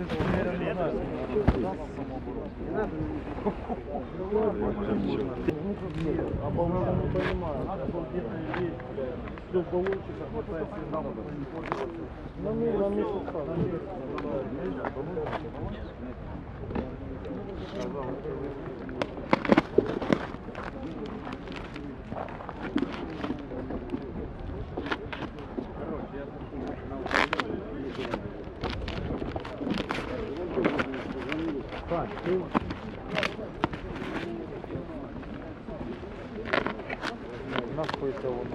Нахуй це воно.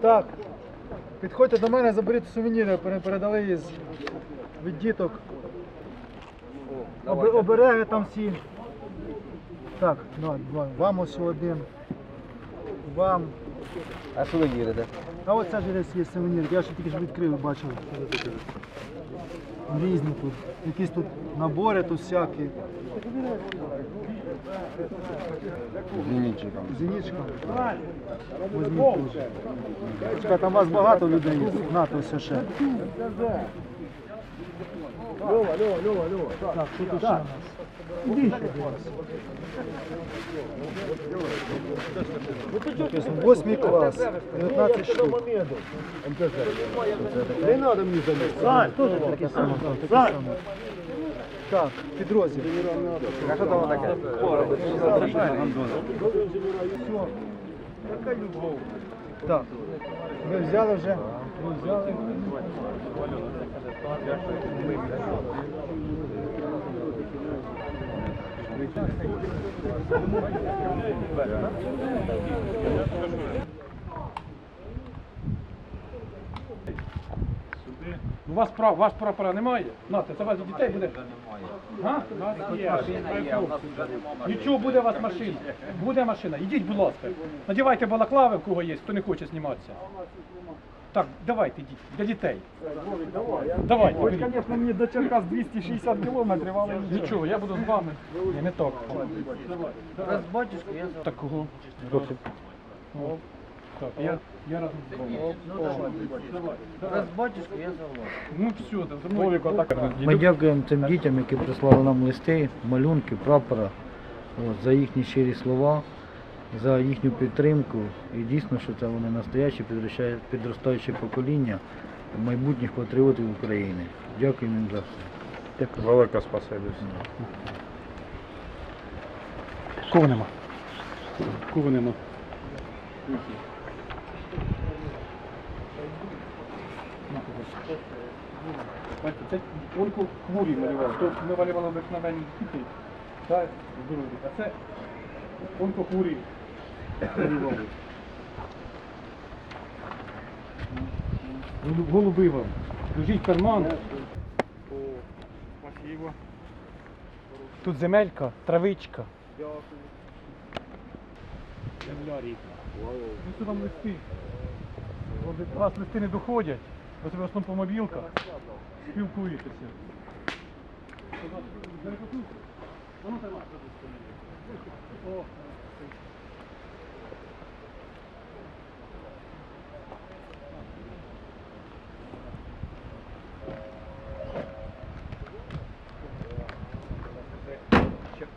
Так, підходьте до мене, заберіть сувеніри, пере- передали її від діток. Об- обереги там всі. Так, давай, два- Вам ось один. Вам. А сувеніри, де? А оце ж десь є сувенір. Я ще тільки ж відкрив, бачив. Різні тут. Якісь тут набори тут всякі. Зенітчиком. Зенічка. Візьміть теж. Чекай, там у вас багато людей є. Нато все ще. Так, що тут ще у нас? Восьмий клас, 19 штук. Не треба мені замість. Так, підрозділ. А що там таке? Так, ви взяли вже? Ви взяли? У вас прав, ваш прапора немає? Нате, це вас дітей буде? А? Нічого буде у вас машина. Буде машина. Ідіть, будь ласка. Надівайте балаклави, в кого є, хто не хоче зніматися. Так, давайте, йдіть, для дітей. Давайте, беріть. Звісно, мені до Черкас 260 кілометрів, але Нічого, я буду з вами. Ні, не так. Раз батюшку, я за... Такого. О, Так, я, я разом з вами. Раз батюшку, я за вас. Ну все, за мною. Ми дякуємо цим дітям, які прислали нам листи, малюнки, прапора, от, за їхні щирі слова, за їхню підтримку. І дійсно, що це вони настоящі підростає- підростаюче покоління майбутніх патріотів України. Дякуємо їм за все. Велике спасибі. Кого нема? Кого нема? Бачите, Це Ольку хворі малював. То ми малювали обикновенні діти. Так, здорові. А це Ольку малювали. Голу- Голуби вам. Лежить карман. Спасибо. Тут земелька, травичка. Земля рідна. Ну це вам листи. До вас листи не доходять, ви себе в основному по мобілках спілкуєтеся. О,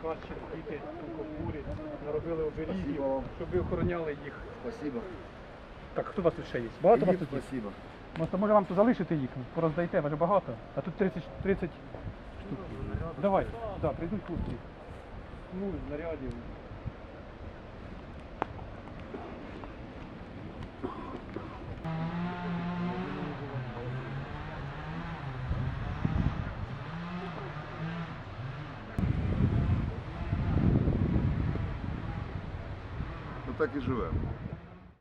Черкащини, діти кокурі наробили оберігів, щоб ви охороняли їх. Спасибо. Так, хто у вас тут ще є? Багато у вас тут є? Спасибо. Може, може вам тут залишити їх, пороздайте, ви ж багато. А тут 30, 30 штук. Давай, да, прийдуть хлопці. Ну, знарядів. Так і живемо.